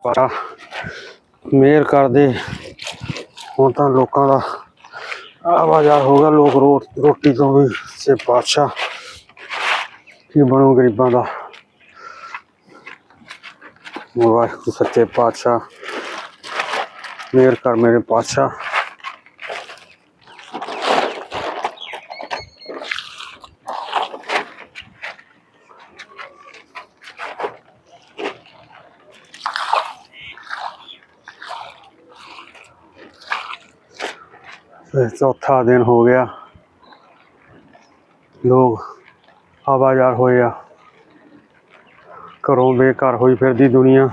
ਪਰ ਮਿਹਰ ਕਰਦੇ। ਹੁਣ ਤਾਂ ਲੋਕਾਂ ਦਾ ਆਵਾਜ਼ਾਰ ਹੋ ਗਿਆ। ਲੋਕ ਰੋ ਰੋਟੀ ਤੋਂ ਵੀ ਸੇ ਪਾਤਸ਼ਾਹ ਕੀ ਬਣੂ ਗਰੀਬਾਂ ਦਾ। ਵਾਹਿਗੁਰੂ, ਸੱਚੇ ਪਾਤਸ਼ਾਹ। ਮਿਹਰ ਕਰ ਮੇਰੇ ਪਾਤਸ਼ਾਹ। ਇਹ ਚੌਥਾ ਦਿਨ ਹੋ ਗਿਆ। ਲੋਕ ਆਵਾਜ਼ਾਰ ਹੋਏ ਆ। ਘਰੋਂ ਬੇਘਰ ਹੋਈ ਫਿਰਦੀ ਦੁਨੀਆ।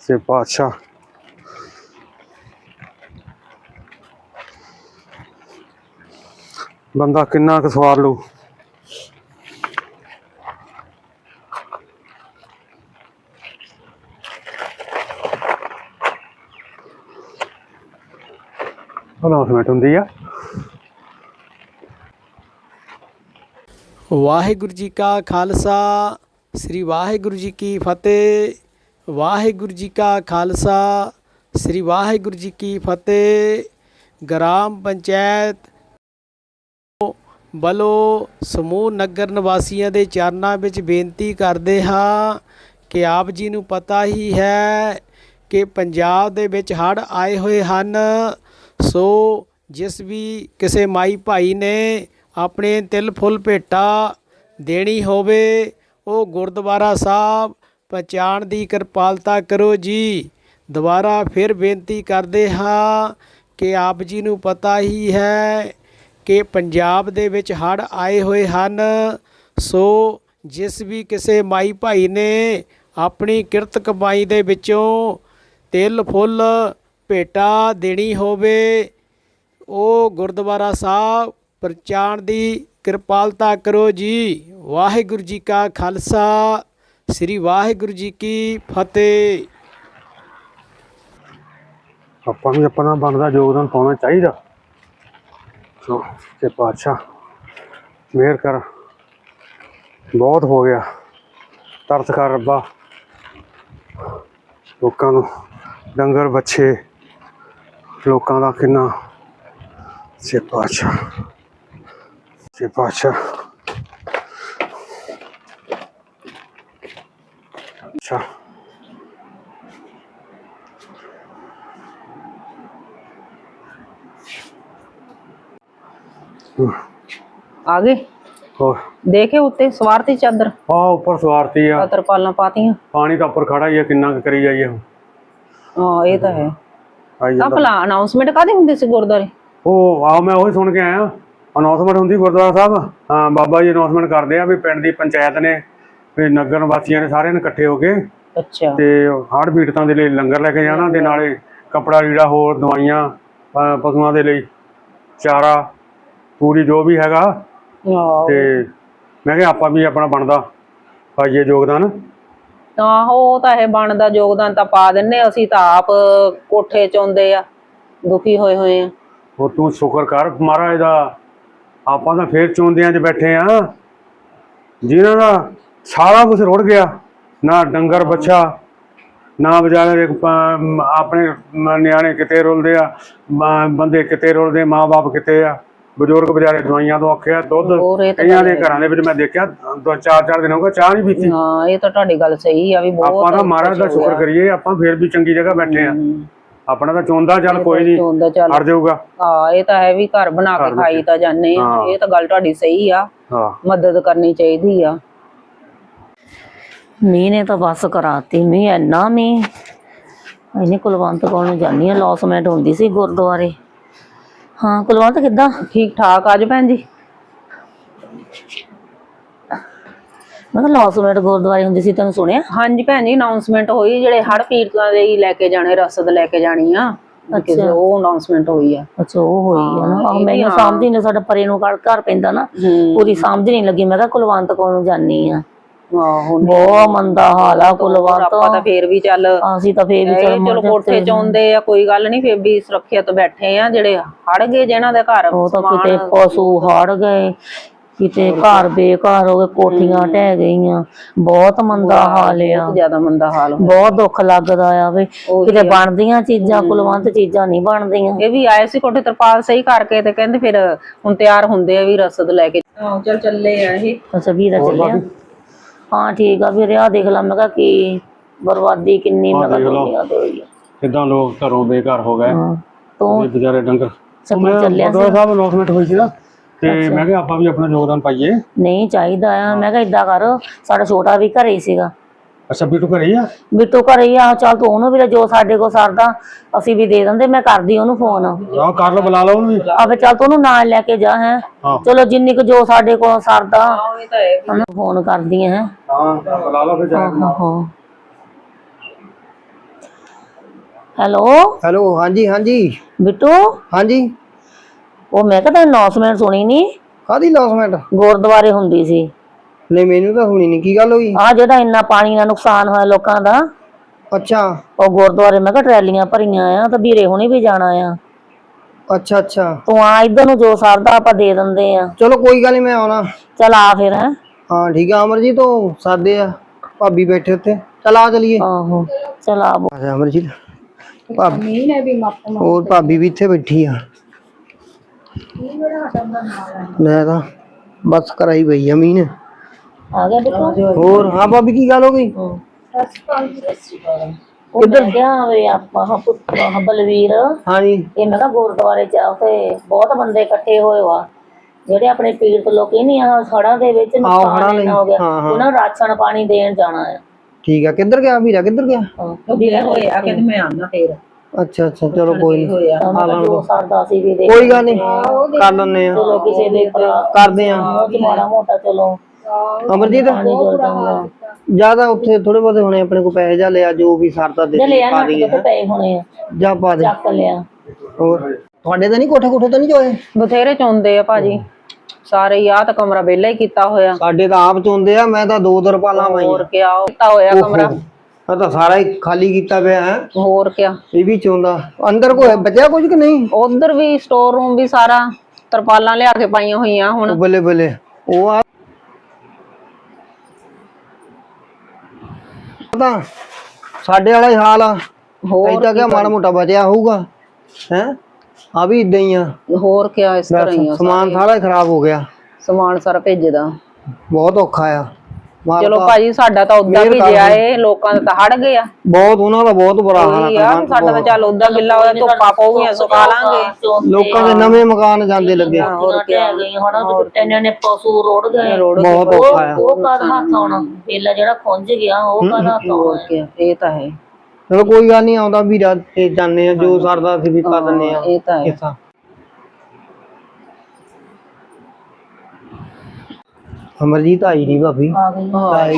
ਸੇ ਪਾਤਸ਼ਾਹ ਬੰਦਾ ਕਿੰਨਾ ਕੁ ਸਵਾਰ ਲੂ ਅਨਾਉਂਸਮੈਂਟ ਹੁੰਦੀ ਆ। ਵਾਹਿਗੁਰੂ ਜੀ ਕਾ ਖਾਲਸਾ, ਸ੍ਰੀ ਵਾਹਿਗੁਰੂ ਜੀ ਕੀ ਫਤਿਹ। ਵਾਹਿਗੁਰੂ ਜੀ ਕਾ ਖਾਲਸਾ, ਸ੍ਰੀ ਵਾਹਿਗੁਰੂ ਜੀ ਕੀ ਫਤਿਹ। ਗ੍ਰਾਮ ਪੰਚਾਇਤ ਵੱਲੋਂ ਸਮੂਹ ਨਗਰ ਨਿਵਾਸੀਆਂ ਦੇ ਚਰਨਾਂ ਵਿੱਚ ਬੇਨਤੀ ਕਰਦੇ ਹਾਂ ਕਿ ਆਪ ਜੀ ਨੂੰ ਪਤਾ ਹੀ ਹੈ ਕਿ ਪੰਜਾਬ ਦੇ ਵਿੱਚ ਹੜ੍ਹ ਆਏ ਹੋਏ ਹਨ। ਸੋ ਜਿਸ ਵੀ ਕਿਸੇ ਮਾਈ ਭਾਈ ਨੇ ਆਪਣੇ ਤਿਲ ਫੁੱਲ ਭੇਟਾ ਦੇਣੀ ਹੋਵੇ, ਉਹ ਗੁਰਦੁਆਰਾ ਸਾਹਿਬ ਪਹੁੰਚਾਉਣ ਦੀ ਕਿਰਪਾਲਤਾ ਕਰੋ ਜੀ। ਦੁਬਾਰਾ ਫਿਰ ਬੇਨਤੀ ਕਰਦੇ ਹਾਂ ਕਿ ਆਪ ਜੀ ਨੂੰ ਪਤਾ ਹੀ ਹੈ ਕਿ ਪੰਜਾਬ ਦੇ ਵਿੱਚ ਹੜ੍ਹ ਆਏ ਹੋਏ ਹਨ। ਸੋ ਜਿਸ ਵੀ ਕਿਸੇ ਮਾਈ ਭਾਈ ਨੇ ਆਪਣੀ ਕਿਰਤ ਕਮਾਈ ਦੇ ਵਿੱਚੋਂ ਤਿਲ ਫੁੱਲ ਭੇਟਾ ਦੇਣੀ ਹੋਵੇ, ਉਹ ਗੁਰਦੁਆਰਾ ਸਾਹਿਬ ਪ੍ਰਚਾਰ ਦੀ ਕਿਰਪਾਲਤਾ ਕਰੋ ਜੀ। ਵਾਹਿਗੁਰੂ ਜੀ ਕਾ ਖਾਲਸਾ, ਸ੍ਰੀ ਵਾਹਿਗੁਰੂ ਜੀ ਕੀ ਫਤਿਹ। ਆਪਾਂ ਵੀ ਆਪਣਾ ਬਣਦਾ ਯੋਗਦਾਨ ਪਾਉਣਾ ਚਾਹੀਦਾ। ਸੋ, ਤੇ ਪਾਤਸ਼ਾਹ, ਮਿਹਰ ਕਰ। ਬਹੁਤ ਹੋ ਗਿਆ। ਤਰਸ ਕਰ ਰੱਬਾ। ਲੋਕਾਂ ਨੂੰ ਡੰਗਰ ਬੱਚੇ ਲੋਕਾਂ ਦਾ ਕਿੰਨਾ ਸੇ ਪਾਤਸ਼ਾਹ ਸੇ ਪਾਤਸ਼ਾਹ। ਅੱਛਾ। ਆ ਗਏ? ਹੋਰ। ਦੇਖੇ ਉੱਤੇ ਸਵਾਰਤੀ ਚਾਦਰ? ਆ ਉੱਪਰ ਸਵਾਰਤੀ ਆ। ਤਰਪਾਲਾਂ ਪਾਤੀਆਂ। ਪਾਣੀ ਤਾਂ ਉੱਪਰ ਖੜਾ ਹੀ ਆ ਕਿੰਨਾ ਕੁ ਕਰੀ ਜਾਈਏ ਹੁਣ। ਹਾਂ ਇਹ ਤਾਂ ਹੈ। ਆਈ ਜਾਂਦਾ। ਭਲਾ ਅਨਾਉਂਸਮੈਂਟ ਕਾਦੀ ਹੁੰਦੀ ਸੀ ਗੁਰਦਾਰੇ ਉਹ ਆ ਮੈਂ ਉਹੀ ਸੁਣ ਕੇ ਆਇਆ। ਅਨਾਉਂਸਮੈਂਟ ਹੁੰਦੀ ਗੁਰਦੁਆਰਾ ਸਾਹਿਬ। ਹਾਂ ਬਾਬਾ ਜੀ ਅਨਾਉਂਸਮੈਂਟ ਕਰਦੇ ਆ ਵੀ ਪਿੰਡ ਦੀ ਪੰਚਾਇਤ ਨੇ ਵੀ ਨਗਰ ਵਾਸੀਆਂ ਨੇ ਸਾਰਿਆਂ ਨੇ ਇਕੱਠੇ ਹੋ ਕੇ ਅੱਛਾ। ਤੇ ਹੜ੍ਹ ਪੀੜਤਾਂ ਦੇ ਲਈ ਲੰਗਰ ਲੈ ਕੇ ਜਾਣਾ ਤੇ ਨਾਲੇ ਕਪੜਾ ਲੀੜਾ ਹੋਰ ਦਵਾਈਆਂ ਪਸ਼ੂਆਂ ਦੇ ਲਈ ਚਾਰਾ ਪੂਰੀ ਜੋ ਵੀ ਹੈਗਾ। ਆਹੋ। ਤੇ ਮੈਂ ਕਿਹਾ ਆਪਾਂ ਵੀ ਆਪਣਾ ਬਣਦਾ। ਪਾਈਏ ਯੋਗਦਾਨ। ਆਹੋ ਉਹ ਤਾਂ ਇਹ ਬਣਦਾ ਯੋਗਦਾਨ ਤਾਂ ਪਾ ਦਿੰਨੇ ਅਸੀਂ ਤਾਂ ਆਪ ਕੋਠੇ ਚ ਆ, ਦੁਖੀ ਹੋਏ ਹੋਏ ਆ। ਉਹ ਤੂੰ ਸ਼ੁਕਰ ਕਰ ਮਹਾਰਾਜ ਦਾ ਆਪਾਂ ਤਾਂ ਫੇਰ ਚੋਂਦਿਆਂ 'ਚ ਬੈਠੇ ਆ। ਜਿਨ੍ਹਾਂ ਦਾ ਸਾਰਾ ਕੁਝ ਰੁੜ ਗਿਆ, ਨਾ ਡੰਗਰ ਬੱਚਾ ਨਾ ਵਿਚਾਰੇ ਆਪਣੇ ਨਿਆਣੇ ਕਿਤੇ ਰੁਲਦੇ ਆ ਬੰਦੇ ਕਿਤੇ ਰੁਲਦੇ, ਮਾਂ-ਬਾਪ ਕਿਤੇ ਆ। ਬਜ਼ੁਰਗ ਵਿਚਾਰੇ ਦਵਾਈਆਂ ਤੋਂ ਔਖੇ ਆ ਦੁੱਧ ਹੋਰ ਇਹ ਤਾਂ ਕਈਆਂ ਦੇ ਘਰਾਂ ਦੇ ਵਿੱਚ ਮੈਂ ਦੇਖਿਆ ਦੋ ਚਾਰ ਚਾਰ ਦਿਨ ਹੋ ਗਏ ਚਾਹ ਨਹੀਂ ਪੀਤੀ। ਹਾਂ ਇਹ ਤਾਂ ਤੁਹਾਡੀ ਗੱਲ ਸਹੀ ਆ ਵੀ ਬਹੁਤ ਆਪਾਂ ਤਾਂ ਮਹਾਰਾਜ ਦਾ ਸ਼ੁਕਰ ਕਰੀਏ ਆਪਾਂ ਫੇਰ ਵੀ ਚੰਗੀ ਜਗ੍ਹਾ ਬੈਠੇ ਆ। ਆਪਣਾ ਤਾਂ ਚੋਂਦਾ ਚੱਲ ਕੋਈ ਨਹੀਂ ਹੁੰਦਾ ਚੱਲ। ਹਟ ਜਾਊਗਾ। ਹਾਂ ਇਹ ਤਾਂ ਹੈ ਵੀ ਘਰ ਬਣਾ ਕੇ ਖਾਈ ਤਾਂ ਜਾਂਦੇ ਆ। ਹਾਂ। ਇਹ ਤਾਂ ਗੱਲ ਤੁਹਾਡੀ ਸਹੀ ਆ। ਹਾਂ। ਮਦਦ ਕਰਨੀ ਚਾਹੀਦੀ ਆ। ਮੀਂਹ ਨੇ ਤਾਂ ਬਸ ਕਰਾਤੀ ਮੀਂਹ ਇੰਨਾ ਮੀਂਹ। ਇਹਨੇ ਕੁਲਵੰਤ ਕੋਲ ਨੂੰ ਜਾਨੀ ਆ ਲੌਸਮੈਂਟ ਹੁੰਦੀ ਸੀ ਗੁਰਦੁਆਰੇ। ਹਾਂ ਕੁਲਵੰਤ ਕਿੱਦਾਂ? ਠੀਕ ਠਾਕ ਅੱਜ ਭੈਣ ਜੀ? ਮੈਂ ਕਿਹਾ ਲੌਸਮੈਂਟ ਗੁਰਦੁਆਰੇ ਹੁੰਦੀ ਸੀ ਤੈਨੂੰ ਸੁਣਿਆ? ਹਾਂਜੀ ਭੈਣ ਜੀ ਅਨਾਉਂਸਮੈਂਟ ਹੋਈ ਜਿਹੜੇ ਹੜ ਪੀੜਤਾਂ ਦੇ ਹੀ ਲੈ ਕੇ ਜਾਣੇ ਰਸਦ ਲੈ ਕੇ ਜਾਣੀ ਆ। ਕਿਸੇ ਉਹ ਅਨਾਉਂਸਮੈਂਟ ਹੋਈ ਆ। ਅੱਛਾ ਉਹ ਹੋਈ ਆ ਨਾ। ਮੈਨੂੰ ਸਮਝ ਨਹੀਂ ਸਾਡਾ ਪਰੇ ਨੂੰ ਘਰ ਘਰ ਪੈਂਦਾ ਨਾ ਪੂਰੀ ਸਮਝ ਨਹੀਂ ਲੱਗੀ। ਮੈਂ ਕਿਹਾ ਕੁਲਵੰਤ ਕੋਲ ਨੂੰ ਜਾਨੀ ਆ। ਆਹੋ ਬਹੁਤ ਮੰਦਾ ਹਾਲ ਆ ਕੁਲਵੰਤ ਆਪਾਂ ਤਾਂ ਫੇਰ ਵੀ ਚੱਲ ਅਸੀਂ ਤਾਂ ਫੇਰ ਵੀ ਚਲ ਚਲੋ ਕੋਠੇ ਚ ਆਉਂਦੇ ਆ ਕੋਈ ਗੱਲ ਨਹੀਂ ਫੇਰ ਵੀ ਸੁਰੱਖਿਅਤ ਬੈਠੇ ਆ ਜਿਹੜੇ ਹੜ ਗਏ ਜਿਹਨਾਂ ਦੇ ਘਰ ਉਹ ਤਾਂ ਸਮਾਨ ਕਿਤੇ ਪਸ਼ੂ ਹੜ ਗਏ ਕਿਤੇ ਘਰ ਬੇਘਰ ਹੋ ਗਏ ਕੋਠੀਆਂ ਢਹਿ ਗਈਆਂ। ਬਹੁਤ ਮੰਦਾ ਹਾਲ ਆ। ਬਹੁਤ ਜ਼ਿਆਦਾ ਮੰਦਾ ਹਾਲ ਬਹੁਤ ਦੁੱਖ ਲੱਗਦਾ ਆ ਵੇ ਕਿਤੇ ਬਣਦੀਆਂ ਚੀਜ਼ਾਂ ਕੁਲਵੰਤ ਚੀਜ਼ਾਂ ਨਹੀਂ ਬਣਦੀਆਂ। ਇਹ ਵੀ ਆਏ ਸੀ ਕੋਠੇ ਤਰਪਾਲ ਸਹੀ ਕਰਕੇ ਤੇ ਕਹਿੰਦੇ ਫਿਰ ਹੁਣ ਤਿਆਰ ਹੁੰਦੇ ਆ ਵੀ ਰਸਦ ਲੈ ਕੇ। ਚੱਲ ਚੱਲੇ ਆ ਇਹ। ਅੱਛਾ ਵੀਰਾ ਚੱਲਿਆ। ਹਾਂ ਠੀਕ ਆ ਵੀਰੇ ਆ ਦੇਖ ਲਾ ਮੈਂ ਕਿਹਾ ਕੀ ਬਰਬਾਦੀ ਕਿੰਨੀ ਮੈਂ ਕਿਹਾ ਦੁਨੀਆ ਤੇ ਹੋਈ ਆ। ਕਿਦਾਂ ਲੋਕ ਘਰੋਂ ਬੇਘਰ ਹੋ ਗਏ। ਹਾਂ, ਤੂੰ ਇਹ ਵਿਚਾਰੇ ਡੰਗਰ ਸਪਨਾ ਚੱਲਿਆ ਗੁਰਦੁਆਰਾ ਸਾਹਿਬ ਅਨਾਉਂਸਮੈਂਟ ਹੋਈ ਸੀ ਨਾ ਤੇ ਮੈਂ ਕਿਹਾ ਆਪਾਂ ਵੀ ਆਪਣਾ ਯੋਗਦਾਨ ਪਾਈਏ। ਨਹੀਂ ਚਾਹੀਦਾ ਆ। ਮੈਂ ਕਿਹਾ ਇਦਾਂ ਕਰ ਸਾਡਾ ਛੋਟਾ ਵੀ ਘਰੇ ਹੀ ਸੀਗਾ। ਅੱਛਾ ਬੀਟੂ ਘਰੇ ਹੀ ਆ? ਬਿੱਟੂ ਘਰੇ ਹੀ ਆ ਚੱਲ ਤੂੰ ਉਹਨੂੰ ਵੀ ਲੈ, ਜੋ ਸਾਡੇ ਕੋਲ ਸਰਦਾ ਅਸੀਂ ਵੀ ਦੇ ਦਿੰਦੇ ਮੈਂ ਕਰਦੀ ਉਹਨੂੰ ਫੋਨ ਆਹ ਕਰ ਲਓ ਬੁਲਾ ਲਓ ਉਹਨੂੰ ਵੀ। ਆਵੇ ਚੱਲ ਤੂੰ ਉਹਨੂੰ ਨਾਲ ਲੈ ਕੇ ਜਾ ਹੈ। ਹਾਂ। ਚਲੋ ਜਿੰਨੀ ਕੁ ਜੋ ਸਾਡੇ ਕੋਲ ਸਰਦਾ ਇਹ ਤਾਂ ਹੈ ਉਹਨੂੰ ਫੋਨ ਕਰਦੀ ਹੈ। ਹਾਂ ਬੁਲਾ ਲਓ ਫਿਰ ਜਾ। ਆਹੋ ਹੈਲੋ? ਹੈਲੋ ਹਾਂਜੀ ਹਾਂਜੀ। ਬਿੱਟੂ? ਹਾਂਜੀ। ਉਹ ਮੈਂ ਕਿਹਾ ਤੈਨੂੰ ਅਨਾਉਂਸਮੈਂਟ ਸੁਣੀ ਨਹੀਂ ਕਾਦੀ ਲੌਸਮੈਂਟ ਗੁਰਦੁਆਰੇ ਹੁੰਦੀ ਸੀ। ਨਹੀਂ ਮੈਨੂੰ ਤਾਂ ਸੁਣੀ ਨਹੀਂ ਕੀ ਗੱਲ ਹੋਈ? ਆ ਜਿਹੜਾ ਇੰਨਾ ਪਾਣੀ ਨਾਲ ਨੁਕਸਾਨ ਹੋਇਆ ਲੋਕਾਂ ਦਾ। ਅੱਛਾ। ਉਹ ਗੁਰਦੁਆਰੇ ਮੈਂ ਕਿਹਾ ਟਰੈਲੀਆਂ ਭਰੀਆਂ ਆ ਤਾਂ ਵੀਰੇ ਹੁਣੀ ਵੀ ਜਾਣਾ ਆ। ਅੱਛਾ ਅੱਛਾ। ਤੂੰ ਆ ਇਧਰ ਨੂੰ ਜੋ ਸਰਦਾ ਆਪਾਂ ਦੇ ਦਿੰਦੇ ਆ। ਚਲੋ ਕੋਈ ਗੱਲ ਨਹੀਂ ਮੈਂ ਆਉਣਾ। ਚਲ ਆ ਫਿਰ ਹੈ। ਹਾਂ ਠੀਕ ਆ ਅਮਰਜੀਤ ਤੋਂ ਸਾਦੇ ਆ। ਭਾਬੀ ਬੈਠੇ ਉੱਤੇ ਚਲ ਆ ਚਲੀਏ। ਆਹੋ ਚਲ ਆ ਬੋ- ਅੱਛਾ ਅਮਰਜੀਤ। ਭਾਬੀ ਹੋਰ ਭਾਬੀ ਵੀ ਇੱਥੇ ਬੈਠੀ ਆ। ਮੈਂ ਤਾਂ ਬਸ ਕਰਾਈ ਪਈ ਆ ਮੀਨ ਆ ਗਿਆ ਬਿੱਟੂ ਹੋਰ ਹਾਂ ਭਾਬੀ ਕੀ ਗੱਲ ਹੋ ਗਈ? ਮੈਂ ਕਿਹਾ ਵੇ ਆਪਾਂ? ਹਾਂ ਪੁੱਤਰ ਹਾਂ ਬਲਵੀਰ। ਹਾਂਜੀ। ਇਹ ਮੈਂ ਕਿਹਾ ਗੁਰਦੁਆਰੇ ਚ ਉੱਥੇ ਬਹੁਤ ਬੰਦੇ ਇਕੱਠੇ ਹੋਏ ਵਾ। ਜਿਹੜੇ ਆਪਣੇ ਪੀੜਤ ਲੋਕੀ ਨਹੀਂ ਆ ਹੜਾਂ ਦੇ ਵਿੱਚ ਨੁਕਸਾਨ ਇੰਨਾ ਹੋ ਗਿਆ। ਉਹਨਾਂ ਨੂੰ ਰਾਸ਼ਨ ਪਾਣੀ ਦੇਣ ਜਾਣਾ ਆ। ਠੀਕ ਆ। ਕਿੱਧਰ ਗਿਆ ਵੀਰਾ? ਕਿੱਧਰ ਗਿਆ। ਵੀਰੇ ਹੋਇਆ ਮੈਂ ਫੇਰ। ਅੱਛਾ ਅੱਛਾ। ਚਲੋ ਕੋਈ ਨਹੀਂ ਕੋਈ ਗੱਲ ਨਹੀਂ ਕਰ ਲੈਣੇ ਆ ਚਲੋ ਕਿਸੇ ਦੇ ਭਰਾ। ਕਰਦੇ ਆ ਮਾੜਾ ਮੋਟਾ ਚਲੋ। ਅਮਰਜੀਤ? ਜ਼ਿਆਦਾ ਉੱਥੇ ਥੋੜੇ ਬਹੁਤੇ ਹੋਣੇ ਆਪਣੇ ਕੋਲ ਪੈਸੇ ਜਾ ਲਿਆ ਜੋ ਵੀ ਸਰਦਾ ਦੇ ਲਿਆ ਪਾ ਨਾ ਦਈਏ ਕਿਤੇ ਪਏ ਹੋਣੇ ਆ। ਜਾ ਪਾ ਦੇ। ਚੱਕ ਲਿਆ। ਹੋਰ? ਤੁਹਾਡੇ ਤਾਂ ਨਹੀਂ ਕੋਠੇ ਕੋਠੇ ਤਾਂ ਨਹੀਂ ਜੋਏ ਬਥੇਰੇ ਚੋਂਦੇ ਆ ਭਾਜੀ। ਸਾਰੇ ਹੀ ਆ ਤਾਂ ਕਮਰਾ ਵਿਹਲਾ ਹੀ ਕੀਤਾ ਹੋਇਆ। ਸਾਡੇ ਤਾਂ ਆਪ ਚੋਂਦੇ ਆ ਮੈਂ ਤਾਂ ਦੋ ਦੋ ਰੁਪਾਲਾਂ ਪਾਈਆਂ। ਹੋਰ ਕਿਆ ਉਹ ਕੀਤਾ ਹੋਇਆ ਕਮਰਾ। ਮੈਂ ਤਾਂ ਸਾਰਾ ਹੀ ਖਾਲੀ ਕੀਤਾ ਪਿਆ ਹੈ। ਹੋਰ ਕਿਆ। ਇਹ ਵੀ ਚੋਂਦਾ ਅੰਦਰ ਕੋਈ ਬਚਿਆ ਕੁਝ ਕਿ ਨਹੀਂ? ਉਧਰ ਵੀ ਸਟੋਰ ਰੂਮ ਵੀ ਸਾਰਾ ਤਰਪਾਲਾਂ ਲਿਆ ਕੇ ਪਾਈਆਂ ਹੋਈਆਂ ਹੁਣ। ਬੱਲੇ ਬੱਲੇ ਉਹ ਆ ਤਾਂ ਸਾਡੇ ਵਾਲਾ ਹੀ ਹਾਲ ਆ। ਹੋਰ ਐਦਾਂ ਕਿ ਮਾੜਾ ਮੋਟਾ ਬਚਿਆ ਹੋਊਗਾ। ਹੈ? ਆ ਵੀ ਇਦਾਂ ਹੀ ਆ। ਹੋਰ ਕਿਆ ਇਸ ਤਰ੍ਹਾਂ ਹੀ ਆ ਸਮਾਨ ਸਾਰਾ। ਹੀ ਖਰਾਬ ਹੋ ਗਿਆ। ਸਮਾਨ ਸਾਰਾ ਭੇਜਦਾ ਬਹੁਤ ਔਖਾ ਆ। ਚਲੋ ਭਾਜੀ ਸਾਡਾ ਤਾਂ ਉਦਾਂ ਵੀ ਜਿਆ ਏ ਲੋਕਾਂ ਦਾ ਤਾਂ ਹੜ ਗਿਆ। ਬਹੁਤ ਉਹਨਾਂ ਦਾ ਬਹੁਤ ਬੁਰਾ ਹਾਲ ਆ ਆ ਸਾਡਾ ਤਾਂ ਚੱਲ ਉਦਾਂ ਗਿੱਲਾ ਹੋਇਆ ਧੁੱਪਾਂ ਪਊਗੀਆਂ ਸੁਕਾ ਲਾਂਗੇ। ਲੋਕਾਂ ਦੇ ਨਵੇਂ ਮਕਾਨ ਜਾਂਦੇ ਲੱਗੇ। ਹੋਰ ਕੀ ਗਈ ਹੁਣ ਉਹ ਟੈਨਾਂ ਨੇ ਪਸ਼ੂ ਰੋੜ ਗਏ। ਬਹੁਤ ਔਖਾ ਆ। ਉਹ ਕਦ ਹੱਥ ਆਉਣਾ ਵੇਲਾ ਜਿਹੜਾ ਖੁੰਝ ਗਿਆ ਉਹ ਕਦ ਹੱਥ ਆਉਣਾ ਇਹ ਤਾਂ ਹੈ। ਚਲੋ ਕੋਈ ਗੱਲ ਨਹੀਂ ਆਉਂਦਾ ਵੀਰਾ ਤੇ ਜਾਂਦੇ ਆ ਜੋ ਸਰਦਾ ਵੀ ਆ। ਇਹ ਤਾਂ ਹੈ। ਅਮਰਜੀਤ ਆਈ ਨਹੀਂ ਭਾਬੀ। ਆ ਗਈ ਆਈ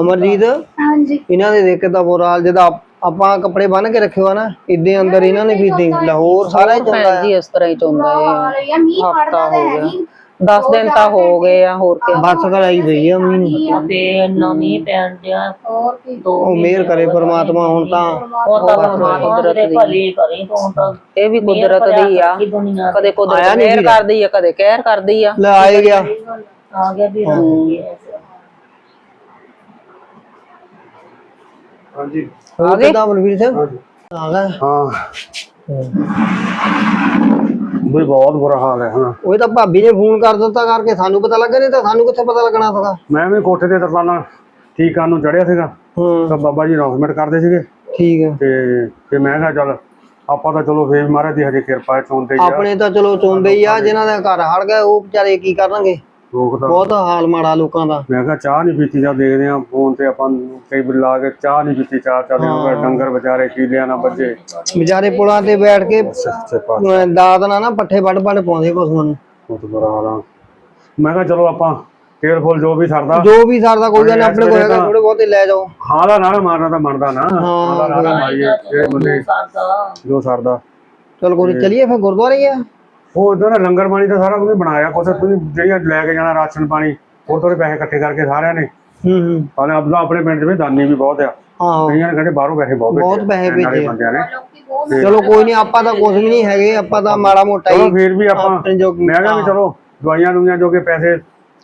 ਅਮਰਜੀਤ ਹਾਂਜੀ। ਇਹਨਾਂ ਦੇ ਦੇਖ ਕੇ ਤਾਂ ਬੋਰਾਲ ਜਿਹਦਾ ਆਪ- ਕੱਪੜੇ ਬੰਨ ਕੇ ਰੱਖਿਓ ਆ ਨਾ ਇਦਾਂ ਅੰਦਰ ਇਹਨਾਂ ਨੇ ਵੀ ਦੇ ਲਾਹੌਰ ਸਾਰਾ ਹੀ ਚੰਗਾ ਭੈਣ ਜੀ ਇਸ ਤਰ੍ਹਾਂ ਹੀ ਚੋਂਦਾ ਏ ਹਫਤਾ ਹੋ ਗਿਆ। 10 ਦਿਨ ਤਾਂ ਹੋ ਗਏ ਆ ਹੋਰ ਕੀ ਬੱਸ ਕਰਾਈ ਪਈ ਆ ਮੀਂਹ ਤੇ ਇੰਨਾ ਮੀਂਹ ਪੈਣ ਡਿਆ। ਦੋ ਉਹ ਮਿਹਰ ਕਰੇ ਪਰਮਾਤਮਾ ਹੁਣ ਤਾਂ ਉਹ ਤਾਂ ਪਰਮਾਤਮਾ ਦੇ ਭਲੀ ਕਰੀ ਤੂੰ ਤਾਂ ਇਹ ਵੀ ਕੁਦਰਤ ਦੀ ਆ। ਕਦੇ ਕੁਦਰਤ ਮਿਹਰ ਕਰਦੀ ਆ ਕਦੇ ਕਹਿਰ ਕਰਦੀ ਆ। ਲੈ ਆਏ ਗਿਆ। ਆ ਗਿਆ ਵੀ ਹਾਂਜੀ। ਹੋ ਕਿਦਾਂ ਬਲਵੀਰ ਸਿੰਘ? ਆ ਗਿਆ। ਹਾਂ। ਵੀ ਬਹੁਤ ਬੁਰਾ ਹਾਲ ਹੈ ਹਾਂ। ਉਹ ਤਾਂ ਭਾਬੀ ਨੇ ਫੋਨ ਕਰ ਦਿੱਤਾ ਕਰਕੇ ਸਾਨੂੰ ਪਤਾ ਲੱਗਾ ਨਹੀਂ ਤਾਂ ਸਾਨੂੰ ਕਿੱਥੇ ਪਤਾ ਲੱਗਣਾ ਸੀਗਾ? ਮੈਂ ਵੀ ਕੋਠੇ ਤੇ ਤਰਪਾਲਾਂ ਠੀਕ ਕਰਨ ਨੂੰ ਚੜਿਆ ਸੀਗਾ। ਹੂੰ। ਤਾਂ ਬਾਬਾ ਜੀ ਅਨਾਉਂਸਮੈਂਟ ਕਰਦੇ ਸੀਗੇ। ਠੀਕ ਹੈ। ਤੇ ਤੇ ਮੈਂ ਕਿਹਾ ਚੱਲ ਆਪਾਂ ਤਾਂ ਚਲੋ ਫੇਰ ਮਹਾਰਾਜ ਦੀ ਹਜੇ ਕਿਰਪਾ ਚੋਂਦੇ ਹੀ ਆ। ਆਪਣੇ ਤਾਂ ਚਲੋ ਚੋਂਦੇ ਹੀ ਆ ਜਿਨ੍ਹਾਂ ਦੇ ਘਰ ਹੜ ਗਏ ਉਹ ਵਿਚਾਰੇ ਕੀ ਕਰਨਗੇ? ਲੋਕ ਤਾਂ ਬਹੁਤ ਹਾਲ ਮਾੜਾ ਲੋਕਾਂ ਦਾ। ਮੈਂ ਕਿਹਾ ਚਾਹ ਨਹੀਂ ਪੀਤੀ ਜਾਂ ਦੇਖਦੇ ਆ ਫੋਨ ਤੇ ਆਪਾਂ ਨੂੰ ਕਈ ਵਾਰ ਲਾ ਕੇ ਚਾਹ ਨਹੀਂ ਪੀਤੀ ਚਾਹ ਚਾਹ ਦੇ ਡੰਗਰ ਵਿਚਾਰੇ ਕੀਲਿਆਂ ਨਾ ਬੱਜੇ ਵਿਚਾਰੇ ਪੁਲਾਂ ਤੇ ਬੈਠ ਕੇ ਦਾਤ ਨਾਲ ਨਾ ਪੱਠੇ ਵੱਢ ਵੱਢ ਪਾਉਂਦੇ ਪਸ਼ੂਆਂ ਨੂੰ। ਬਹੁਤ ਬੁਰਾ ਹਾਲ ਆ। ਮੈਂ ਕਿਹਾ ਚਲੋ ਆਪਾਂ ਕੇਅਰਫੁਲ ਜੋ ਵੀ ਸਰਦਾ। ਜੋ ਵੀ ਸਰਦਾ ਕੋਈ ਨੀ, ਆਪਣੇ ਕੋਲ ਹੈਗਾ ਥੋੜੇ ਬਹੁਤੇ ਲੈ ਜਾਓ। ਹਾਂ ਦਾ ਨਾਲਾ ਮਾਰਨਾ ਤਾਂ ਬਣਦਾ ਨਾ। ਹਾਂ ਦਾ ਨਾਲਾ ਮਾਰੀਏ ਜਿਹੜੇ ਬੰਦੇ ਸਰਦਾ। ਜੋ ਸਰਦਾ। ਚਲ ਕੋਈ ਚੱਲੀਏ ਫਿਰ ਗੁਰਦੁਆਰੇ ਆ। ਉਹ ਉਧਰ ਨਾ ਲੰਗਰ ਪਾਣੀ ਤਾਂ ਸਾਰਾ ਕੁਝ ਬਣਾਇਆ ਕੁਛ ਤੁਸੀਂ ਜਿਹੜੀਆਂ ਲੈ ਕੇ ਜਾਣਾ ਰਾਸ਼ਨ ਪਾਣੀ ਹੋਰ ਥੋੜੇ ਪੈਸੇ ਇਕੱਠੇ ਕਰਕੇ ਸਾਰਿਆਂ ਨੇ। ਹੂੰ ਹੂੰ। ਹਾਲੇ ਆਪਣਾ ਆਪਣੇ ਪਿੰਡ 'ਚ ਵੀ ਦਾਨੀ ਵੀ ਬਹੁਤ ਆ। ਆਹੋ। ਕਈਆਂ ਨੇ ਕਹਿੰਦੇ ਬਾਹਰੋਂ ਪੈਸੇ ਬਹੁਤ ਬਹੁਤ ਪੈਸੇ ਭੇਜੇ। ਬੰਦਿਆਂ ਨੇ। ਚਲੋ ਕੋਈ ਨਹੀਂ ਆਪਾਂ ਤਾਂ ਕੁਝ ਵੀ ਨਹੀਂ ਹੈਗੇ ਆਪਾਂ ਤਾਂ ਮਾੜਾ ਮੋਟਾ ਚਲੋ ਹੀ ਫਿਰ ਵੀ ਆਪਾਂ ਆਪਣੇ ਜੋਗੀ। ਮੈਂ ਕਿਹਾ ਵੀ ਚਲੋ ਦਵਾਈਆਂ ਦੁਈਆਂ ਜੋ ਕਿ ਪੈਸੇ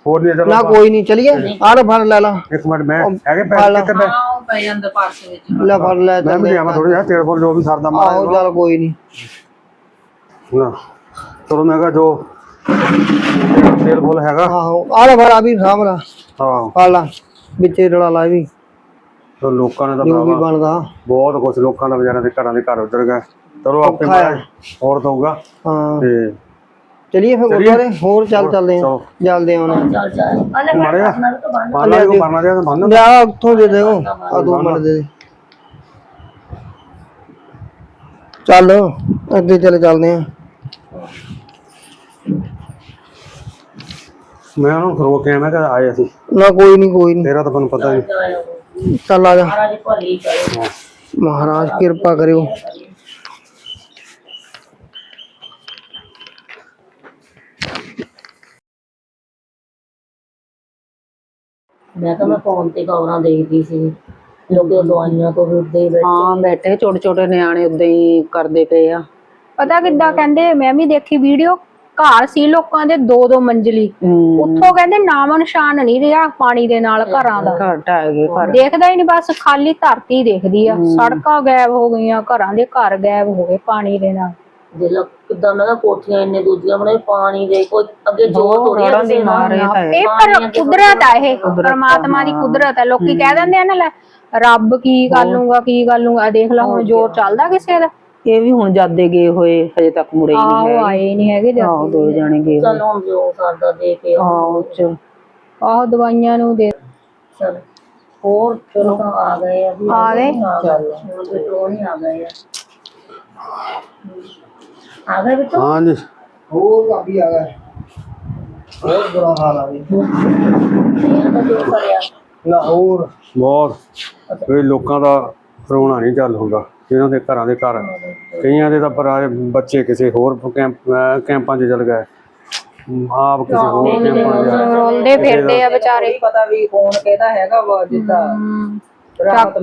ਹੋਰ ਨਹੀਂ ਚਲੋ ਨਾ ਆਪਾਂ- ਕੋਈ ਨਹੀਂ ਚਲੀਏ। ਆਹ ਲੈ ਫੜ ਲੈ ਲਾ ਇੱਕ ਮਿੰਟ ਮੈਂ ਹੈਗੇ ਪੈਸੇ ਲਾ। ਕਿੱਥੇ ਪਏ ਉਹ ਪੈ ਜਾਂਦਾ ਪਰਸ ਵਿੱਚ। ਲੈ ਫੜ ਲੈ ਮੈਂ ਵੀ ਆਵਾਂ ਥੋੜਾ ਜਿਹਾ ਤੇਰੇ ਕੋਲ ਜੋ ਵੀ ਸਰਦਾ ਆਹੋ ਮਾਰਾ ਚੱਲ ਕੋਈ ਨਹੀਂ ਨਾ। ਚਲੋ ਮੈਂ ਕਿਹਾ ਜੋ ਤੇਲ ਫੁੱਲ ਹੈਗਾ। ਆਹੋ ਆਹ ਲੈ ਫੜ ਆ ਵੀ ਸਾਹਮਣਾ ਹਾਂ। ਫੜ ਲਾ ਵਿੱਚੇ ਰਲਾ ਲਾ ਵੀ। ਤੇ ਲੋਕਾਂ ਨੇ ਤਾਂ ਜੋ ਵੀ ਭਰਾਵਾ ਬਣਦਾ। ਬਹੁਤ ਕੁਝ ਲੋਕਾਂ ਦਾ ਵਿਚਾਰਿਆਂ ਦੇ ਘਰਾਂ ਦੇ ਘਰ ਉੱਜੜ ਗਏ ਚਲੋ ਆਪੇ ਔਖਾ ਹੈ। ਮੈਂ ਹੋਰ ਦਊਗਾ। ਹਾਂ। ਤੇ ਚਲੀਏ ਫਿਰ ਗੁਰਦੁਆਰੇ? ਹੋਰ ਚੱਲ ਚੱਲਦੇ ਆ ਚਲੋ। ਜਲਦੇ ਆਉਣਾ ਚੱਲ ਚੱਲ। ਅਲੇ ਮਾਰਿਆ ਮਾਰਨਾ ਕੋ ਮਾਰਨਾ ਬੰਨ ਲਿਆ ਉੱਥੋਂ ਦੇ ਦੇਓ। ਆ ਦੋ ਮਿੰਟ ਦੇ ਦੇ। ਚੱਲ ਅੱਗੇ ਚਲੇ ਚੱਲਦੇ ਆ ਮੈਂ ਉਹਨੂੰ ਖਰੋ ਕੇ ਮੈਂ ਕਿਹਾ ਆਏ ਅਸੀਂ। ਨਾ ਕੋਈ ਨਹੀਂ ਕੋਈ ਨਹੀਂ ਤੇਰਾ ਤਾਂ ਤੁਹਾਨੂੰ ਪਤਾ ਨਹੀਂ। ਚੱਲ ਆ ਜਾ। ਮਹਾਰਾਜ ਭਲੀ ਕਰੇ ਮਹਾਰਾਜ ਕਿਰਪਾ ਕਰਿਓ। ਮੈਂ ਤਾਂ ਮੈਂ ਫੋਨ ਤੇ ਖਬਰਾਂ ਦੇਖਦੀ ਸੀ। ਲੋਕੀ ਦਵਾਈਆਂ ਤੋਂ ਰੁੱਦੇ ਬੈਠੇ। ਹਾਂ ਬੈਠੇ ਛੋਟੇ ਛੋਟੇ ਨਿਆਣੇ ਉਦਾਂ ਹੀ ਕਰਦੇ ਪਏ ਆ। ਪਤਾ ਕਿੱਦਾਂ ਕਹਿੰਦੇ ਮੈਂ ਵੀ ਦੇਖੀ ਵੀਡੀਓ ਘਰ ਸੀ ਲੋਕਾਂ ਦੇ ਦੋ ਦੋ ਮੰਜ਼ਲੀ। ਉੱਥੋਂ ਕਹਿੰਦੇ ਨਾਮ ਨਿਸ਼ਾਨ ਨਹੀਂ ਰਿਹਾ ਪਾਣੀ ਦੇ ਨਾਲ ਘਰਾਂ ਦਾ। ਘਰ ਢਾਹ ਗਏ ਘਰ। ਦੇਖਦਾ ਹੀ ਨਹੀਂ ਬਸ ਖਾਲੀ ਧਰਤੀ ਦਿਖਦੀ ਆ। ਸੜਕਾਂ ਗਾਇਬ ਹੋ ਗਈਆਂ ਘਰਾਂ ਦੇ ਘਰ ਗਾਇਬ ਹੋ ਗਏ ਪਾਣੀ ਦੇ ਨਾਲ। ਦੇ ਲੋ ਕਿਦਾਂ ਮੈਂ ਕਿਹਾ ਕੋਠੀਆਂ ਇੰਨੇ ਦੂਜੀਆਂ ਪਾਣੀ ਦੇ ਕੋਈ ਅੱਗੇ ਜੋਰ ਇਹ ਹੈ। ਪਰ ਕੁਦਰਤ ਆ ਇਹ ਪਰਮਾਤਮਾ ਦੀ ਕੁਦਰਤ ਆ। ਲੋਕੀ ਕਹਿ ਦਿੰਦੇ ਆ ਨਾ ਲੈ ਰੱਬ ਕੀ ਕਰ ਲੂੰਗਾ ਕੀ ਕਰ ਲੂੰਗਾ ਦੇਖ ਲੈ ਹੁਣ ਜ਼ੋਰ ਚੱਲਦਾ ਕਿਸੇ ਦਾ। ਇਹ ਵੀ ਹੁਣ ਜਾਦੇ ਗਏ ਹੋਏ ਹਜੇ ਤੱਕ ਮੁੜੇ ਹੀ ਨਹੀਂ ਆਹੋ ਆਏ ਨਹੀਂ ਹੈਗੇ ਜਦ ਆਹੋ ਦੋ ਜਾਣੇ ਗਏ ਹੋਏ ਚੱਲ ਹੁਣ ਜੋ ਸਰਦਾ ਦੇ ਕੇ ਆਹੋ ਚਲ ਆਹੋ ਦਵਾਈਆਂ ਨੂੰ ਦੇ ਚੱਲ ਹੋਰ ਚਲੋ ਆ ਗਏ ਆ। ਵੀ ਆ ਗਏ? ਚੱਲ। ਬਿਟੋ ਨਹੀਂ ਆ ਗਏ ਆ। ਆ ਗਏ ਬਿਟੋ ਹਾਂਜੀ। ਹੋਰ ਕਾਫੀ ਆ ਗਏ। ਬਹੁਤ ਬੁਰਾ ਹਾਲ ਆ ਵੀ। ਇਹ ਤਾਂ ਜੋ ਕਰਿਆ ਲਾਹੌਰ। ਬਹੁਤ ਇਹ ਲੋਕਾਂ ਦਾ ਰੋਣਾ ਨਹੀਂ ਚੱਲ ਹੁੰਦਾ। ਜਿਹਨਾਂ ਦੇ ਘਰਾਂ ਦੇ ਘਰ। ਕਈਆਂ ਦੇ ਤਾਂ ਪਰਾਏ ਬੱਚੇ ਕਿਸੇ ਹੋਰ ਕੈਂਪ 'ਚ ਚਲ ਗਏ। ਆਪ ਕਿਸੇ ਹੋਰ ਕੈਂਪਾਂ 'ਚ ਆ। ਰੋਲਦੇ ਫਿਰਦੇ ਆ ਵਿਚਾਰੇ। ਪਤਾ ਵੀ ਕੌਣ ਕਿਹਦਾ ਹੈਗਾ ਵਾ ਜਿੱਦਾਂ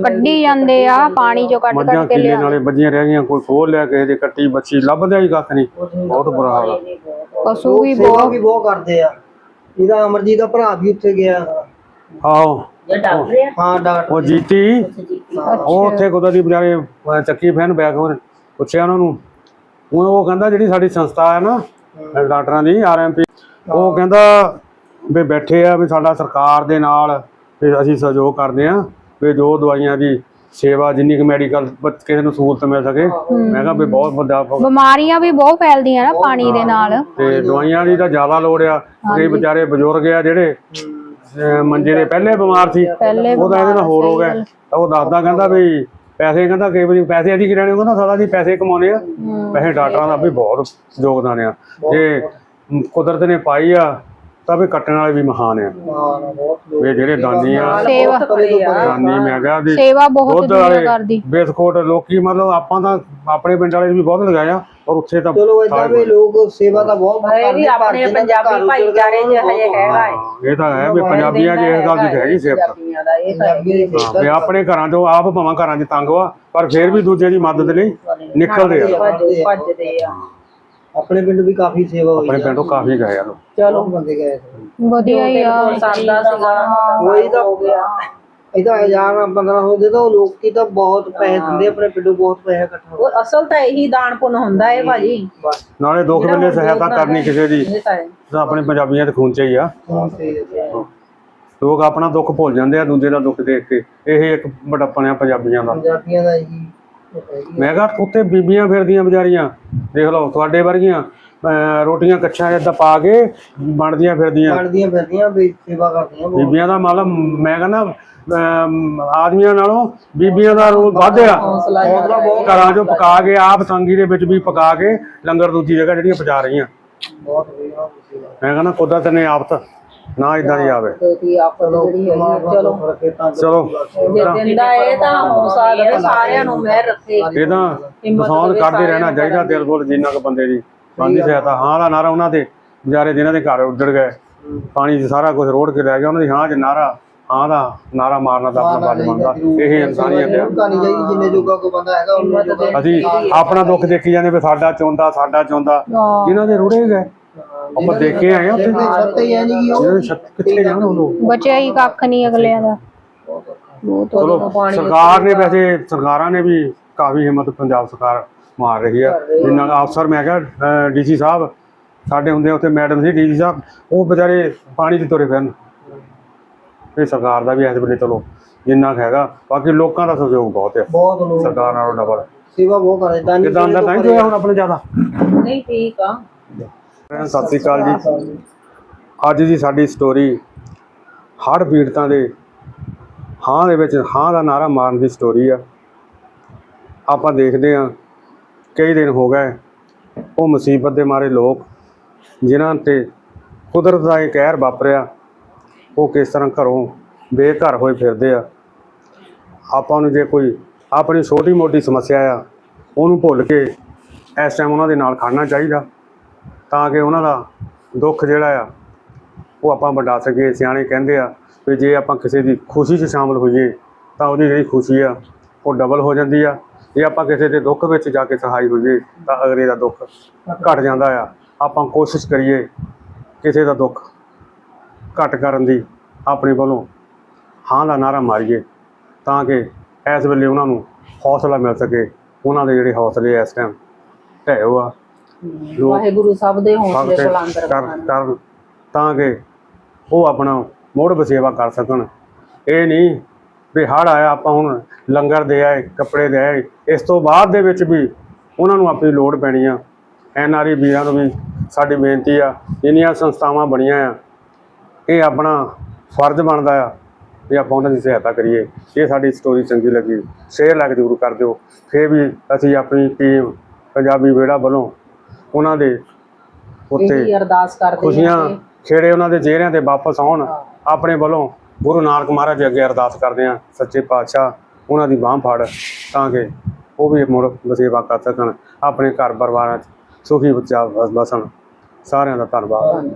ਕੱਢੀ ਜਾਂਦੇ ਆ ਪਾਣੀ ਚੋਂ ਕੱਢ ਕੱਢ ਕੇ ਲਿਆ। ਨਾਲੇ ਬੱਜੀਆਂ ਰਹਿ ਗਈਆਂ ਕੋਈ ਖੋਲ ਲਿਆ ਕਿਸੇ ਦੇ ਕੱਟੀ ਬੱਚੀ ਲੱਭਦਿਆ ਹੀ ਕੱਖ ਨਹੀਂ। ਬਹੁਤ ਬੁਰਾ ਹਾਲ ਆ। ਪਸ਼ੂ ਵੀ ਸੇਵਾ ਵੀ ਬਹੁਤ ਕਰਦੇ ਆ। ਇਹਦਾ ਅਮਰਜੀਤ ਦਾ ਭਰਾ ਵੀ ਉੱਥੇ ਗਿਆ ਆਹੋ। ਜੇ ਡਾਕਟਰ ਆ। ਹਾਂ ਡਾਕਟਰ ਉਹ ਜੀਤੀ। ਉਹ ਉੱਥੇ ਕੁਦਰਤੀ ਵਿਚਾਰੇ ਅਹ ਚੱਕੀ ਫੈਨ ਬੈਕ ਹੋਰ ਪੁੱਛਿਆ ਉਹਨਾਂ ਨੂੰ। ਉਹ ਉਹ ਕਹਿੰਦਾ ਜਿਹੜੀ ਸਾਡੀ ਸੰਸਥਾ ਹੈ ਨਾ ਅਹ ਡਾਕਟਰਾਂ ਦੀ ਆਰਐਮਪੀ ਉਹ ਕਹਿੰਦਾ ਵੀ ਬੈਠੇ ਆ ਵੀ ਸਾਡਾ ਸਰਕਾਰ ਦੇ ਨਾਲ ਵੀ ਅਸੀਂ ਸਹਿਯੋਗ ਕਰਦੇ ਆ ਵੀ ਜੋ ਦਵਾਈਆਂ ਦੀ ਸੇਵਾ ਜਿੰਨੀ ਕੁ ਮੈਡੀਕਲ ਕਿਸੇ ਨੂੰ ਸਹੂਲਤ ਮਿਲ ਸਕੇ। ਮੈਂ ਕਿਹਾ ਵੀ ਬਹੁਤ ਵੱਡਾ ਬਿਮਾਰੀਆਂ ਵੀ ਬਹੁਤ ਫੈਲਦੀਆਂ ਨਾ ਪਾਣੀ ਦੇ ਨਾਲ। ਤੇ ਦਵਾਈਆਂ ਦੀ ਤਾਂ ਜ਼ਿਆਦਾ ਲੋੜ ਆ। ਕਈ ਵਿਚਾਰੇ ਬਜ਼ੁਰਗ ਆ ਜਿਹੜੇ ਅਹ ਮੰਜੇ ਦੇ ਪਹਿਲੇ ਬਿਮਾਰ ਸੀ ਪਹਿਲੇ ਉਹ ਤਾਂ ਇਹਦੇ ਨਾਲ ਹੋਰ ਹੋ ਗਏ ਤਾਂ ਉਹ ਦੱਸਦਾ ਕਹਿੰਦਾ ਵੀ ਪੈਸੇ ਕਹਿੰਦਾ ਕਈ ਵਾਰੀ ਪੈਸੇ ਅਸੀਂ ਕੀ ਲੈਣੇ ਉਹ ਕਹਿੰਦਾ ਸਾਡਾ ਜੀ ਪੈਸੇ ਕਮਾਉਣੇ ਆ। ਪੈਸੇ ਡਾਕਟਰਾਂ ਦਾ ਵੀ ਬਹੁਤ ਯੋਗਦਾਨ ਆ। ਜੇ ਕੁਦਰਤ ਨੇ ਪਾਈ ਆ ਤਾਂ ਵੀ ਕੱਟਣ ਵਾਲੇ ਵੀ ਮਹਾਨ ਆ। ਵੀ ਜਿਹੜੇ ਦਾਨੀ ਆ ਸੇਵਾ। ਦਾਨੀ ਮੈਂ ਕਿਹਾ ਵੀ ਸੇਵਾ ਬਹੁਤ ਦੁਨੀਆ ਵਾਲੇ ਕਰਦੀ। ਬਿਸਕੁਟ ਲੋਕੀ ਮਤਲਬ ਆਪਾਂ ਤਾਂ ਆਪਣੇ ਪਿੰਡ ਵਾਲੇ ਵੀ ਬਹੁਤ ਲਗਾਇਆ ਪਰ ਉੱਥੇ ਤਾਂ ਚਲੋ ਏਦਾਂ ਵੀ ਲੋਕ ਸੇਵਾ ਤਾਂ ਬਹੁਤ ਇਹ ਵੀ ਆਪਣੇ ਪੰਜਾਬੀ ਭਾਈਚਾਰੇ 'ਚ ਹਜੇ ਹੈਗਾ ਏ ਹਾਂ, ਇਹ ਤਾਂ ਹੈ ਵੀ ਪੰਜਾਬੀਆਂ 'ਚ ਇਸ ਗੱਲ ਦੀ ਹੈਗੀ ਸਿਫਤ ਪੰਜਾਬੀਆਂ ਦਾ ਇਹ ਤਾਂ ਹੈ। ਹਾਂ, ਵੀ ਆਪਣੇ ਘਰਾਂ ਚੋਂ ਆਪ ਭਾਵਾਂ ਘਰਾਂ 'ਚ ਤੰਗ ਵਾ ਪਰ ਫਿਰ ਵੀ ਦੂਜੇ ਦੀ ਮਦਦ ਲਈ ਨਿਕਲਦੇ ਆ। ਭੱਜ- ਭੱਜਦੇ ਆ। ਆਪਣੇ ਪਿੰਡ ਵੀ ਕਾਫੀ ਸੇਵਾ ਹੋਈ ਆਪਣੇ ਪਿੰਡੋਂ ਕਾਫੀ ਗਏ ਆ ਲੋਕ। ਚਲੋ। ਬੰਦੇ ਗਏ। ਸੀ ਵਧੀਆ ਹੀ ਆ। ਸਰਦਾ ਸੀਗਾ। ਉਹੀ ਤਾਂ ਹੋ ਗਿਆ। ਇਹਦਾ ਹਜ਼ਾਰ 1500 ਦੇ ਤਾਂ ਉਹ ਲੋਕੀ ਤਾਂ ਬਹੁਤ ਪੈਸੇ ਦਿੰਦੇ ਆਪਣੇ ਪਿੰਡੋਂ ਬਹੁਤ ਪੈਸੇ ਇਕੱਠਾ ਉਹ ਅਸਲ ਤਾਂ ਇਹੀ ਦਾਨ ਪੁੰਨ ਹੁੰਦਾ ਏ ਭਾਜੀ। ਨਾਲੇ ਦੁੱਖ ਵੇਲੇ ਸਹਾਇਤਾ ਕਰਨੀ ਕਿਸੇ ਦੀ ਇਹ ਤਾਂ ਹੈ। ਤਾਂ ਆਪਣੇ ਪੰਜਾਬੀਆਂ ਦੇ ਖੂਨ 'ਚ ਹੀ ਆ। ਲੋਕ ਆਪਣਾ ਦੁੱਖ ਭੁੱਲ ਜਾਂਦੇ ਆ ਦੂਜੇ ਦਾ ਦੁੱਖ ਦੇਖ ਕੇ। ਇਹ ਇੱਕ ਬੜਾਪਣ ਆ ਪੰਜਾਬੀਆਂ ਦਾ। ਪੰਜਾਬੀਆਂ ਦਾ ਇਹੀ ਮੈਂ ਕਿਹਾ ਉੱਥੇ ਬੀਬੀਆਂ ਫਿਰਦੀਆਂ ਵਿਚਾਰੀਆਂ। ਦੇਖ ਲਓ ਤੁਹਾਡੇ ਵਰਗੀਆਂ ਅਹ ਰੋਟੀਆਂ ਕੱਛਾਂ ਜਿੱਦਾਂ ਪਾ ਕੇ ਬਣਦੀਆਂ ਫਿਰਦੀਆਂ। ਬਣਦੀਆਂ ਫਿਰਦੀਆਂ ਵੀ ਸੇਵਾ ਕਰਦੀਆਂ ਬਹੁਤ। ਬੀਬੀਆਂ ਦਾ ਮਤਲਬ ਮੈਂ ਕਹਿੰਦਾ ਆਦਮੀਆਂ ਨਾਲੋਂ ਬੀਬੀਆਂ ਦਾ ਰੋਲ ਵੱਧ ਆ ਹੌਸਲਾ ਘਰਾਂ ਚੋਂ ਪਕਾ ਕੇ ਆਪ ਸੰਗੀ ਦੇ ਵਿੱਚ ਵੀ ਪਕਾ ਕੇ ਲੰਗਰ ਦੂਜੀ ਜਗ੍ਹਾ ਜਿਹੜੀਆਂ ਪਹੁੰਚਾ ਰਹੀਆਂ। ਬਹੁਤ ਵਧੀਆ ਮੈਂ ਕਹਿੰਦਾ ਕੁਦਰਤ ਨੇ ਆਪ ਨਾ ਇਦਾਂ ਦੀ ਆਵੇ। ਜਿਹੜੀ ਚਲੋ। ਤਾਂ ਚਲੋ। ਜੇ ਦਿੰਦਾ ਇਹ ਤਾਂ ਹੌਸਲਾ ਦੇਵੇ ਸਾਰਿਆਂ ਨੂੰ ਮਿਹਰ ਰੱਖੇ। ਇਹ ਤਾਂ ਪਸੰਦ ਕਰਦੇ ਰਹਿਣਾ ਚਾਹੀਦਾ ਦਿਲ ਕੋਲ ਜਿੰਨਾ ਕੁ ਬੰਦੇ ਦੀ। ਬੰਦੀ ਸਹਾਇਤਾ ਹਾਂ ਦਾ ਨਾਰਾ ਉਹਨਾਂ ਦੇ ਵਿਚਾਰੇ ਜਿਨ੍ਹਾਂ ਦੇ ਘਰ ਉੱਜੜ ਗਏ। ਪਾਣੀ 'ਚ ਸਾਰਾ ਕੁਝ ਰੋੜ ਕੇ ਲੈ ਗਿਆ ਉਹਨਾਂ ਦੀ ਹਾਂ 'ਚ ਨਾਰਾ। ਹਾਂ ਦਾ ਨਾਰਾ ਮਾਰਨਾ ਤਾਂ ਆਪਣਾ ਫਰਜ਼ ਬਣਦਾ ਇਹ ਇਨਸਾਨੀਅਤ ਆ। ਜਿੰਨੇ ਜੋਗਾ ਕੋਈ ਬੰਦਾ ਹੈਗਾ ਉਹਨੇ ਜੋਗਾ ਅਸੀਂ ਆਪਣਾ ਦੁੱਖ ਦੇਖੀ ਜਾਂਦੇ ਵੀ ਸਾਡਾ ਚੋਂਦਾ ਸਾਡਾ ਚੋਂਦਾ ਜਿਨ੍ਹਾਂ ਦੇ ਰੁੜੇ ਗਏ। ਆਪਾਂ ਦੇਖ ਕੇ ਆਏ ਉੱਥੇ। ਸੱਤ ਹੀ ਹੈ ਨਹੀਂ ਦੇ ਛੱਤ ਕਿੱਥੇ ਜਾਣ ਉਹ। ਲੋਕ ਬਚਿਆ ਹੀ ਕੱਖ ਨਹੀਂ ਅਗਲਿਆਂ ਦਾ। ਚਲੋ ਸਰਕਾਰ ਨੇ ਵੈਸੇ ਸਰਕਾਰਾਂ ਨੇ ਵੀ ਕਾਫੀ ਹਿੰਮਤ ਪੰਜਾਬ ਸਰਕਾਰ ਮਾਰ ਰਹੀ ਆ। ਜਿੰਨਾਂ ਦਾ ਅਫਸਰ ਮੈਂ ਕਿਹਾ ਡੀਸੀ ਸਾਹਿਬ ਸਾਡੇ ਹੁੰਦੇ ਉੱਥੇ ਮੈਡਮ ਸੀ ਡੀਸੀ ਸਾਹਿਬ ਉਹ ਵਿਚਾਰੇ ਪਾਣੀ 'ਚ ਤੁਰੇ ਫਿਰਨ। ਇਹ ਸਰਕਾਰ ਦਾ ਵੀ ਇਸ ਵੇਲੇ ਚਲੋ ਜਿੰਨਾ ਕੁ ਹੈਗਾ ਬਾਕੀ ਲੋਕਾਂ ਦਾ ਸਹਿਯੋਗ ਬਹੁਤ ਹੈ ਬਹੁਤ ਲੋਕ ਸਰਕਾਰ ਨਾਲੋਂ ਡਬਲ ਸੇਵਾ ਬਹੁਤ ਕਰਦੇ ਦਾਨੀ ਕਿਦਾਂ ਦਾ ਤਾਂ ਨਹੀਂ ਹੋਇਆ ਹੁਣ ਆਪਣੇ ਜ਼ਿਆਦਾ? ਨਹੀਂ ਠੀਕ ਆ। ਸਤਿ ਸ੍ਰੀ ਅਕਾਲ ਜੀ। ਅੱਜ ਦੀ ਸਾਡੀ ਸਟੋਰੀ ਹੜ੍ਹ ਪੀੜਤਾਂ ਦੇ ਹਾਂ ਦੇ ਵਿੱਚ ਹਾਂ ਦਾ ਨਾਰਾ ਮਾਰਨ ਦੀ ਸਟੋਰੀ ਆ। ਆਪਾਂ ਦੇਖਦੇ ਆ ਕਈ ਦਿਨ ਹੋ ਗਏ ਉਹ ਮੁਸੀਬਤ ਦੇ ਮਾਰੇ ਲੋਕ ਜਿਨ੍ਹਾਂ ਤੇ ਕੁਦਰਤ ਦਾ ਇਹ ਕਹਿਰ ਵਾਪਰਿਆ। ਉਹ ਕਿਸ ਤਰ੍ਹਾਂ ਘਰੋਂ ਬੇਘਰ ਹੋਏ ਫਿਰਦੇ ਆ। ਆਪਾਂ ਨੂੰ ਜੇ ਕੋਈ ਆਪਣੀ ਛੋਟੀ ਮੋਟੀ ਸਮੱਸਿਆ ਆ, ਉਹਨੂੰ ਭੁੱਲ ਕੇ ਇਸ ਟਾਈਮ ਉਹਨਾਂ ਦੇ ਨਾਲ ਖੜਨਾ ਚਾਹੀਦਾ, ਤਾਂ ਕਿ ਉਹਨਾਂ ਦਾ ਦੁੱਖ ਜਿਹੜਾ ਆ, ਉਹ ਆਪਾਂ ਵੰਡਾ ਸਕੀਏ। ਸਿਆਣੇ ਕਹਿੰਦੇ ਆ ਵੀ ਜੇ ਆਪਾਂ ਕਿਸੇ ਦੀ ਖੁਸ਼ੀ 'ਚ ਸ਼ਾਮਲ ਹੋਈਏ, ਤਾਂ ਉਹਦੀ ਜਿਹੜੀ ਖੁਸ਼ੀ ਆ, ਉਹ ਡਬਲ ਹੋ ਜਾਂਦੀ ਆ। ਜੇ ਆਪਾਂ ਕਿਸੇ ਦੇ ਦੁੱਖ ਵਿੱਚ ਜਾ ਕੇ ਸਹਾਈ ਹੋਈਏ, ਤਾਂ ਅਗਲੇ ਦਾ ਦੁੱਖ ਘਟ ਜਾਂਦਾ ਆ। ਆਪਾਂ ਕੋਸ਼ਿਸ਼ ਕਰੀਏ ਕਿਸੇ ਦਾ ਦੁੱਖ ਘਟ ਕਰਨ ਦੀ ਆਪਣੇ ਵੱਲੋਂ ਹਾਂ ਦਾ ਨਾਰਾ ਮਾਰੀਏ ਤਾਂ ਕਿ ਇਸ ਵੇਲੇ ਉਹਨਾਂ ਨੂੰ ਹੌਸਲਾ ਮਿਲ ਸਕੇ ਉਹਨਾਂ ਦੇ ਜਿਹੜੇ ਹੌਸਲੇ ਇਸ ਟਾਈਮ ਢਹਿ ਹੋ ਆ। ਵਾਹਿਗੁਰੂ ਸਭ ਦੇ ਹੌਸਲੇ ਬੁਲੰਦ ਕਰਨ ਤਾਂ ਕਿ ਉਹ ਆਪਣਾ ਮੋੜ ਬਸੇਵਾ ਕਰ ਸਕਣ। ਇਹ ਨਹੀਂ ਵੀ ਹੜ ਆਇਆ ਆਪਾਂ ਹੁਣ ਲੰਗਰ ਦੇ ਆਏ ਕੱਪੜੇ ਦੇ ਆਏ ਇਸ ਤੋਂ ਬਾਅਦ ਦੇ ਵਿੱਚ ਵੀ ਉਹਨਾਂ ਨੂੰ ਆਪਣੀ ਲੋੜ ਪੈਣੀ ਆ। ਐਨ ਆਰ ਵੀਰਾਂ ਨੂੰ ਵੀ ਸਾਡੀ ਬੇਨਤੀ ਆ ਜਿੰਨੀਆਂ ਸੰਸਥਾਵਾਂ ਬਣੀਆਂ ਆ ਇਹ ਆਪਣਾ ਫਰਜ਼ ਬਣਦਾ ਆ ਵੀ ਆਪਾਂ ਉਹਨਾਂ ਦੀ ਸਹਾਇਤਾ ਕਰੀਏ। ਇਹ ਸਾਡੀ ਸਟੋਰੀ ਚੰਗੀ ਲੱਗੀ ਸ਼ੇਅਰ ਲਾਈਕ ਜ਼ਰੂਰ ਕਰ ਦਿਓ। ਫਿਰ ਵੀ ਅਸੀਂ ਆਪਣੀ ਟੀਮ ਪੰਜਾਬੀ ਵਿਹੜਾ ਵੱਲੋਂ ਉਹਨਾਂ ਦੇ ਉੱਤੇ ਅਰਦਾਸ ਕਰਦੇ ਖੁਸ਼ੀਆਂ ਹਾਂ ਖੇੜੇ ਉਹਨਾਂ ਦੇ ਚਿਹਰਿਆਂ ਤੇ ਵਾਪਸ ਆਉਣ। ਆਪਣੇ ਵੱਲੋਂ ਗੁਰੂ ਨਾਨਕ ਮਹਾਰਾਜ ਦੇ ਅੱਗੇ ਅਰਦਾਸ ਕਰਦੇ ਆ ਸੱਚੇ ਪਾਤਸ਼ਾਹ ਉਹਨਾਂ ਦੀ ਬਾਹ ਫੜ ਤਾਂ ਕਿ ਉਹ ਵੀ ਮੁੜ ਵਸੇਵਾ ਕਰ ਸਕਣ ਆਪਣੇ ਘਰ ਪਰਿਵਾਰਾਂ 'ਚ ਸੁਖੀ ਬੱਚਾ ਵਸਣ। ਸਾਰਿਆਂ ਦਾ ਧੰਨਵਾਦ।